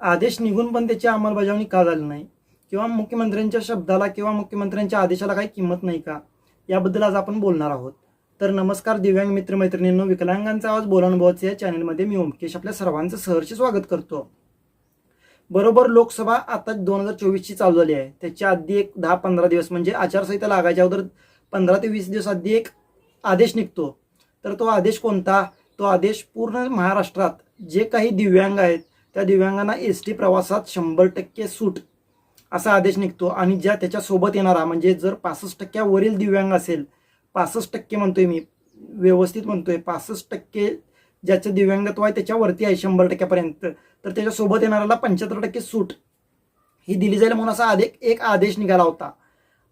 आदेश निघून पण त्याची अंमलबजावणी का झाली नाही? किंवा मुख्यमंत्र्यांच्या शब्दाला किंवा मुख्यमंत्र्यांच्या आदेशाला काही किंमत नाही का? याबद्दल आज आपण बोलणार आहोत. तर नमस्कार दिव्यांग मित्रमैत्रिणींनो विकलांगांचा आवाज बोलानुभवाचे या चॅनलमध्ये मी ओमकेश आपल्या सर्वांचं सहर्ष स्वागत करतो. बरोबर लोकसभा आता दोन हजार चोवीसची चालू झाली आहे. त्याच्या आधी एक दहा पंधरा दिवस म्हणजे आचारसंहिता लागायच्या अगोदर पंधरा ते वीस दिवस आधी एक आदेश निघतो. तर तो आदेश कोणता? तो आदेश पूर्ण महाराष्ट्रात जे काही दिव्यांग आहेत त्या दिव्यांगांना एस टी प्रवासात शंभर टक्के सूट असा आदेश निघतो आणि ज्या त्याच्यासोबत येणारा म्हणजे जर पासष्ट टक्क्यावरील दिव्यांग असेल पासष्ट टक्के म्हणतोय मी व्यवस्थित म्हणतोय पासष्ट टक्के ज्याचं दिव्यांगत्व आहे त्याच्यावरती आहे शंभर टक्क्यापर्यंत तर त्याच्यासोबत येणाऱ्याला पंच्याहत्तर टक्के सूट. ही दिली जाईल म्हणून असा आदेश एक आदेश निघाला होता.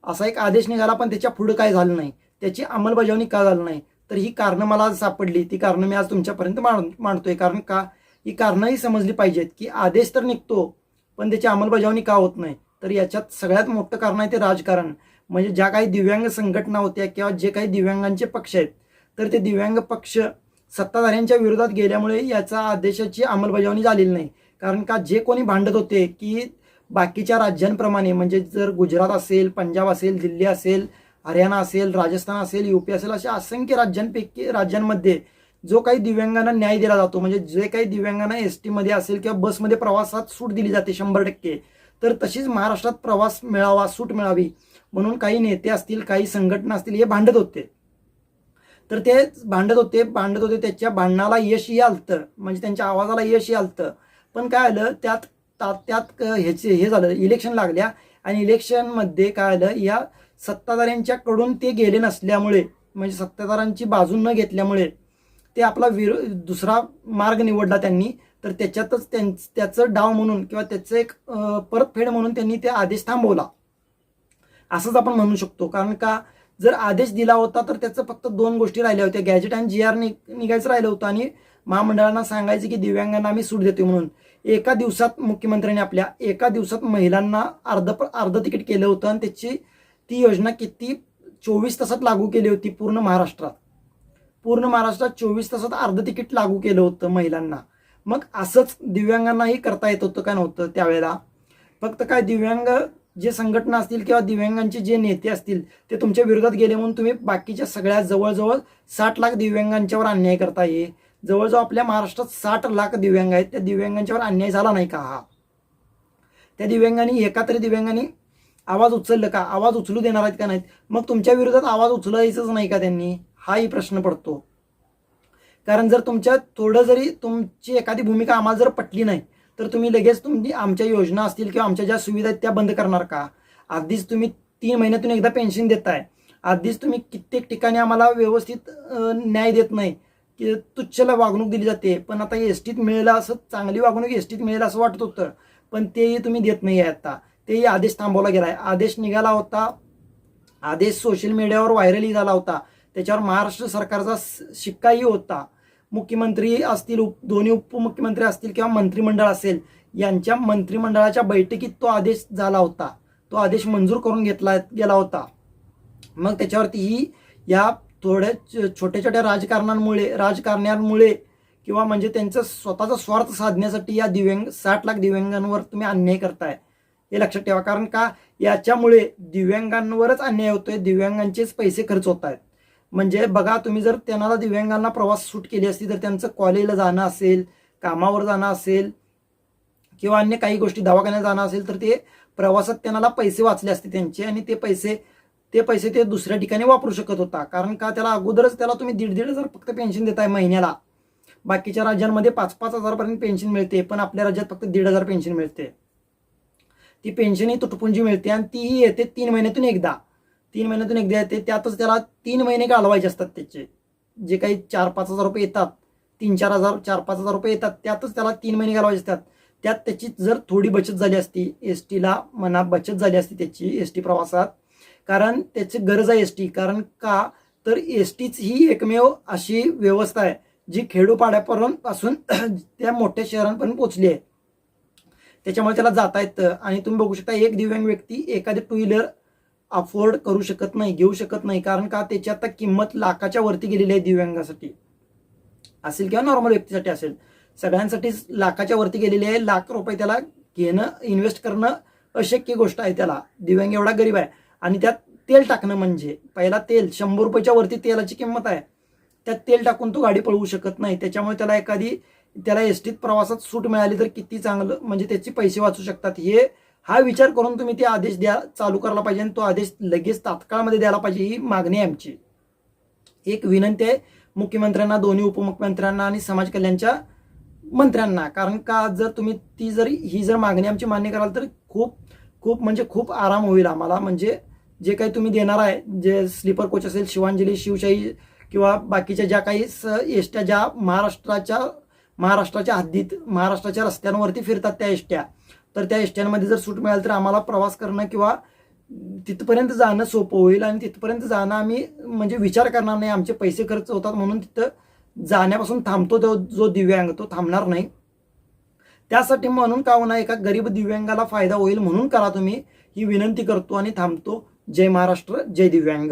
असा एक आदेश निघाला पण त्याच्या पुढं काय झालं नाही. त्याची अंमलबजावणी का झाली नाही? तर ही कारणं मला सापडली. ती कारणं मी आज तुमच्यापर्यंत मांड मांडतोय. कारण का? ही कारणंही समजली पाहिजेत की आदेश तर निघतो पण त्याची अंमलबजावणी का होत नाही? तर याच्यात सगळ्यात मोठं कारण आहे ते राजकारण. म्हणजे ज्या काही दिव्यांग संघटना होत्या किंवा जे काही दिव्यांगांचे पक्ष आहेत तर ते दिव्यांग पक्ष सत्ताधाऱ्यांच्या विरोधात गेल्यामुळे याचा आदेशाची अंमलबजावणी झालेली नाही. कारण का जे कोणी भांडत होते की बाकीच्या राज्यांप्रमाणे म्हणजे जर गुजरात असेल पंजाब असेल दिल्ली असेल हरियाणा असेल राजस्थान असेल युपी असेल अशा असंख्य राज्यांपैकी राज्यांमध्ये जो काही दिव्यांगांना न्याय दिला जातो म्हणजे जे काही दिव्यांगांना एस टीमध्ये असेल किंवा बसमध्ये प्रवासात सूट दिली जाते शंभर टक्के तर तशीच महाराष्ट्रात प्रवास मिळावा सूट मिळावी म्हणून काही नेते असतील काही संघटना असतील हे भांडत होते. तर ते भांडत होते भांडत होते त्याच्या भांडणाला यशही आलतं म्हणजे त्यांच्या आवाजाला यशही आलतं पण काय आलं त्यात ता- त्यात ह्याचे हे झालं इलेक्शन लागल्या आणि इलेक्शनमध्ये काय आलं या सत्ताधाऱ्यांच्याकडून ते गेले नसल्यामुळे म्हणजे सत्ताधाऱ्यांची बाजू न घेतल्यामुळे ते आपला विरो दुसरा मार्ग निवडला त्यांनी तर त्याच्यातच त्यां त्याचं डाव म्हणून किंवा त्याचं एक परतफेड म्हणून त्यांनी ते आदेश थांबवला. असंच आपण म्हणू शकतो. कारण का जर आदेश दिला होता तर त्याचं फक्त दोन गोष्टी राहिल्या होत्या. गॅजेट आणि जी आर निघायचं राहिलं होतं आणि महामंडळांना सांगायचं की दिव्यांगांना आम्ही सूट देतो म्हणून. एका दिवसात मुख्यमंत्र्यांनी आपल्या एका दिवसात महिलांना अर्ध अर्ध तिकीट केलं होतं आणि त्याची ती योजना किती चोवीस तासात लागू केली होती पूर्ण महाराष्ट्रात. पूर्ण महाराष्ट्रात चोवीस तासात अर्ध तिकीट लागू केलं होतं महिलांना. मग असंच दिव्यांगांनाही करता येत होतं का नव्हतं त्यावेळेला? फक्त काय दिव्यांग जे संघटना असतील किंवा दिव्यांगांचे जे नेते असतील ते तुमच्या विरोधात गेले म्हणून तुम्ही बाकीच्या सगळ्या जवळजवळ साठ लाख दिव्यांगांच्यावर अन्याय करता ये जवळजवळ आपल्या महाराष्ट्रात साठ लाख दिव्यांग आहेत. त्या दिव्यांगांच्यावर अन्याय झाला नाही का हा? त्या दिव्यांगांनी एका तरी दिव्यांगांनी आवाज उचललं का? आवाज उचलू देणार आहेत का नाहीत? मग तुमच्या विरोधात आवाज उचलायचंच नाही का त्यांनी? हाही प्रश्न पडतो. कारण जर तुमच्या थोडं जरी तुमची एखादी भूमिका आम्हाला जर पटली नाही तर तुम्ही लगेच तुम्ही आमच्या योजना असतील किंवा आमच्या ज्या सुविधा आहेत त्या बंद करणार का? आधीच तुम्ही तीन महिन्यातून एकदा पेन्शन देताय. आधीच तुम्ही कित्येक ठिकाणी आम्हाला व्यवस्थित न्याय देत नाही. की तुच्छला वागणूक दिली जाते. पण आता एस टीत मिळेल असं चांगली वागणूक एस टीत मिळेल असं वाटत होतं. पण तेही तुम्ही देत नाही आहे आता. तेही आदेश थांबवला गेला आहे आदेश निघाला होता. आदेश सोशल मीडियावर व्हायरलही झाला होता. त्याच्यावर महाराष्ट्र सरकारचा शिक्काही होता. मुख्यमंत्री असतील उप दोन्ही उपमुख्यमंत्री असतील किंवा मंत्रिमंडळ असेल यांच्या मंत्रिमंडळाच्या बैठकीत तो आदेश झाला होता. तो आदेश मंजूर करून घेतला गेला होता. मग त्याच्यावरती ही या थोड्या छोट्या छोट्या राजकारणांमुळे राजकारण्यांमुळे किंवा म्हणजे त्यांचं स्वतःचा स्वार्थ साधण्यासाठी या दिव्यांग साठ लाख दिव्यांगांवर तुम्ही अन्याय करताय. हे लक्षात ठेवा. कारण का? याच्यामुळे दिव्यांगांवरच अन्याय होतोय. दिव्यांगांचेच पैसे खर्च होत आहेत म्हणजे बघा तुम्ही जर त्यांना दिव्यांगांना प्रवास सूट केली असती तर त्यांचं कॉलेजला जाणं असेल कामावर जाणं असेल किंवा अन्य काही गोष्टी दवाखान्यात जाणं असेल तर ते प्रवासात त्यांना पैसे वाचले असते त्यांचे आणि ते पैसे ते पैसे ते दुसऱ्या ठिकाणी वापरू शकत होता. कारण का त्याला अगोदरच त्याला तुम्ही दीड दीड हजार फक्त पेन्शन देताय महिन्याला. बाकीच्या राज्यांमध्ये पाच पाच हजारपर्यंत पेन्शन मिळते पण आपल्या राज्यात फक्त दीड हजार पेन्शन मिळते. ती पेन्शन ही तुटपुंजी मिळते आणि तीही येते तीन महिन्यातून एकदा. तीन महिन्यातून एकदा येते. त्यातच त्याला तीन महिने घालवायचे असतात त्याचे. जे काही चार पाच हजार रुपये येतात. तीन चार हजार चार पाच हजार रुपये येतात. त्यातच त्याला तीन महिने घालवायचे असतात. त्यात त्याची जर थोडी बचत झाली असती एस टीला म्हणा बचत झाली असती त्याची एस टी प्रवासात. कारण त्याची गरज आहे एस टी. कारण का? तर एस टीच ही एकमेव अशी व्यवस्था आहे जी खेडोपाड्यापर्यंत पासून त्या मोठ्या शहरांपर्यंत पोचली आहे. त्याच्यामुळे त्याला जाता येतं. आणि तुम्ही बघू शकता एक दिव्यांग व्यक्ती एखादी टू व्हीलर अफोर्ड करू शकत नाही घेऊ शकत नाही कारण का त्याची आता किंमत लाखाच्या वरती गेलेली आहे दिव्यांगासाठी. असेल किंवा नॉर्मल व्यक्तीसाठी असेल. सगळ्यांसाठीच लाखाच्या वरती गेलेली आहे लाख रुपये त्याला घेणं इन्व्हेस्ट करणं अशक्य गोष्ट आहे त्याला. दिव्यांग एवढा गरीब आहे. आणि त्यात तेल टाकणं म्हणजे पहिला तेल शंभर रुपयाच्या वरती तेलाची किंमत आहे. त्यात तेल टाकून तो गाडी पळवू शकत नाही. त्याच्यामुळे त्याला एखादी त्याला एसटीत प्रवासात सूट मिळाली तर किती चांगलं म्हणजे त्याचे पैसे वाचू शकतात. हे हा विचार करून तुम्ही ते आदेश द्या चालू करायला पाहिजे आणि तो आदेश लगेच तात्काळमध्ये द्यायला पाहिजे ही मागणी आहे आमची. एक विनंती आहे मुख्यमंत्र्यांना दोन्ही उपमुख्यमंत्र्यांना आणि समाज कल्याणच्या मंत्र्यांना. कारण का जर तुम्ही ती जर ही जर मागणी आमची मान्य कराल तर खूप खूप म्हणजे खूप आराम होईल आम्हाला. म्हणजे जे काही तुम्ही देणार आहे जे स्लीपर कोच असेल शिवांजली शिवशाही किंवा बाकीच्या ज्या काही स एसट्या ज्या महाराष्ट्राच्या महाराष्ट्राच्या हद्दीत महाराष्ट्राच्या रस्त्यांवरती फिरतात त्या एसट्या. तर त्या एसट्यांमध्ये जर सूट मिळाली तर आम्हाला प्रवास करणं किंवा तिथपर्यंत जाणं सोपं होईल आणि तिथपर्यंत जाणं आम्ही म्हणजे विचार करणार नाही. आमचे पैसे खर्च होतात म्हणून तिथं जाण्यापासून थांबतो तो जो दिव्यांग तो थांबणार नाही. त्यासाठी म्हणून का होणार एका गरीब दिव्यांगाला फायदा होईल म्हणून करा तुम्ही. ही विनंती करतो आणि थांबतो. जय महाराष्ट्र जय दिव्यांग.